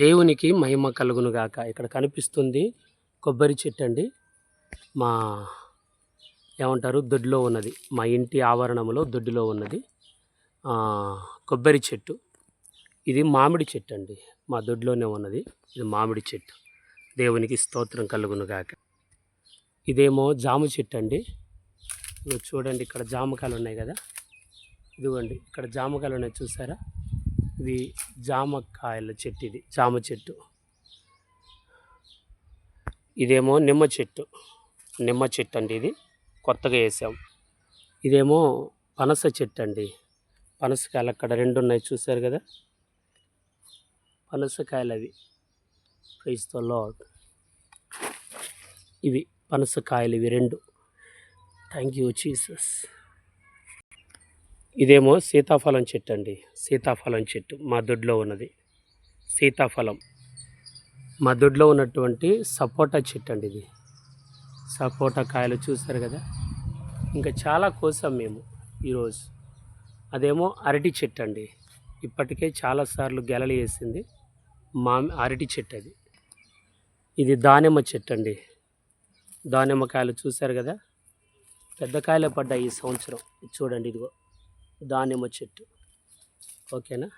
దేవునికి మహిమ కలుగును గాక. ఇక్కడ కనిపిస్తుంది కొబ్బరి చెట్టు అండి. మా ఏమంటారు? దొడ్లో ఉన్నది. మా ఇంటి ఆవరణంలో దొడ్డిలో ఉన్నది. కొబ్బరి చెట్టు. ఇది మామిడి చెట్టు అండి. మా దొడ్లోనే ఉన్నది. ఇది మామిడి చెట్టు. దేవునికి స్తోత్రం కలుగును గాక. ఇదేమో జామ చెట్టు అండి. చూడండి ఇక్కడ జామకాయలు ఉన్నాయి కదా. ఇదిగోండి ఇక్కడ జామకాయలు ఉన్నాయి చూసారా? ఇది జామకాయల చెట్టు ఇది జామ చెట్టు. ఇదేమో నిమ్మ చెట్టు. నిమ్మ చెట్టు అండి ఇది. కొత్తగా వేసాం. ఇదేమో పనస చెట్టు అండి. పనసకాయలు అక్కడ రెండు ఉన్నాయి చూసారు కదా? పనసకాయలు అవి. క్రైస్త లాడ్ ఇవి పనసకాయలు ఇవి రెండు. థ్యాంక్ యూ జీసస్ ఇదేమో సీతాఫలం చెట్టు అండి సీతాఫలం చెట్టు మా దొడ్లో ఉన్నది. సీతాఫలం. మా దొడ్లో ఉన్నటువంటి సపోటా చెట్టు అండి ఇది. సపోటా కాయలు చూస్తారు కదా? ఇంకా చాలా కోసాం మేము ఈరోజు. అదేమో అరటి చెట్టు అండి ఇప్పటికే చాలాసార్లు గెలలు వేసింది మా అరటి చెట్టు అది. ఇది దానిమ్మ చెట్టు అండి దానిమ్మ కాయలు చూశారు కదా? పెద్ద కాయలే పడ్డాయి ఈ సంవత్సరం. ఇది చూడండి ఇదిగో. దానిమ్మ చెట్టు. ఓకేనా?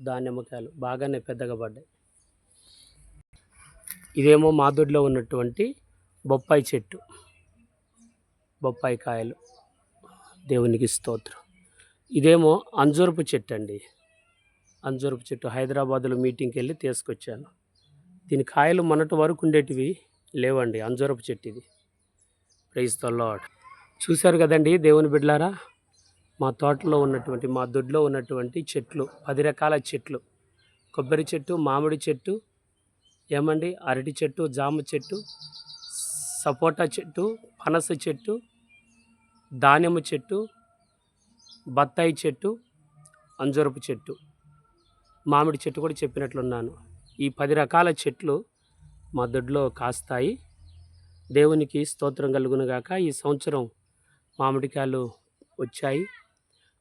దానిమ్మకాయలు బాగానే పెద్దగా పడ్డాయి. ఇదేమో మాదుడిలో ఉన్నటువంటి బొప్పాయి చెట్టు. బొప్పాయి కాయలు దేవునికి స్తోత్రం. ఇదేమో అంజూరపు చెట్టు అండి. అంజూరపు చెట్టు హైదరాబాద్లో మీటింగ్కి వెళ్ళి తీసుకొచ్చాను. దీని కాయలు మొన్నటి వరకు ఉండేటివి లేవండి అంజూరపు చెట్టు ఇది. ప్రైజ్ ద లాడ్ చూశారు కదండి దేవుని బిడ్లారా మా తోటలో ఉన్నటువంటి మా దొడ్లో ఉన్నటువంటి చెట్లు పది రకాల చెట్లు. కొబ్బరి చెట్టు మామిడి చెట్టు ఏమండి? అరటి చెట్టు జామ చెట్టు సపోటా చెట్టు పనస చెట్టు దానిమ్మ చెట్టు బత్తాయి చెట్టు అంజూరపు చెట్టు. మామిడి చెట్టు కూడా చెప్పినట్లున్నాను. ఈ పది రకాల చెట్లు మా దొడ్లో కాస్తాయి. దేవునికి స్తోత్రం కలుగునగాక ఈ సంవత్సరం మామిడికాయలు వచ్చాయి.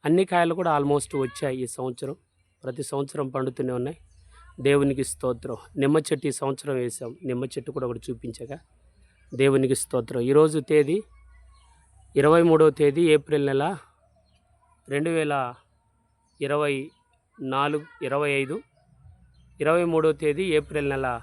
అన్ని కాయలు కూడా ఆల్మోస్ట్ వచ్చాయి ఈ సంవత్సరం. ప్రతి సంవత్సరం పండుతూనే ఉన్నాయి. దేవునికి స్తోత్రం. నిమ్మ చెట్టు ఈ సంవత్సరం వేసాం. నిమ్మ చెట్టు కూడా ఒకటి చూపించగా దేవునికి స్తోత్రం. ఈరోజు తేదీ ఇరవై మూడవ తేదీ ఏప్రిల్ నెల రెండు వేల ఇరవై నాలుగు ఇరవై ఐదు. ఇరవై మూడవ తేదీ ఏప్రిల్ నెల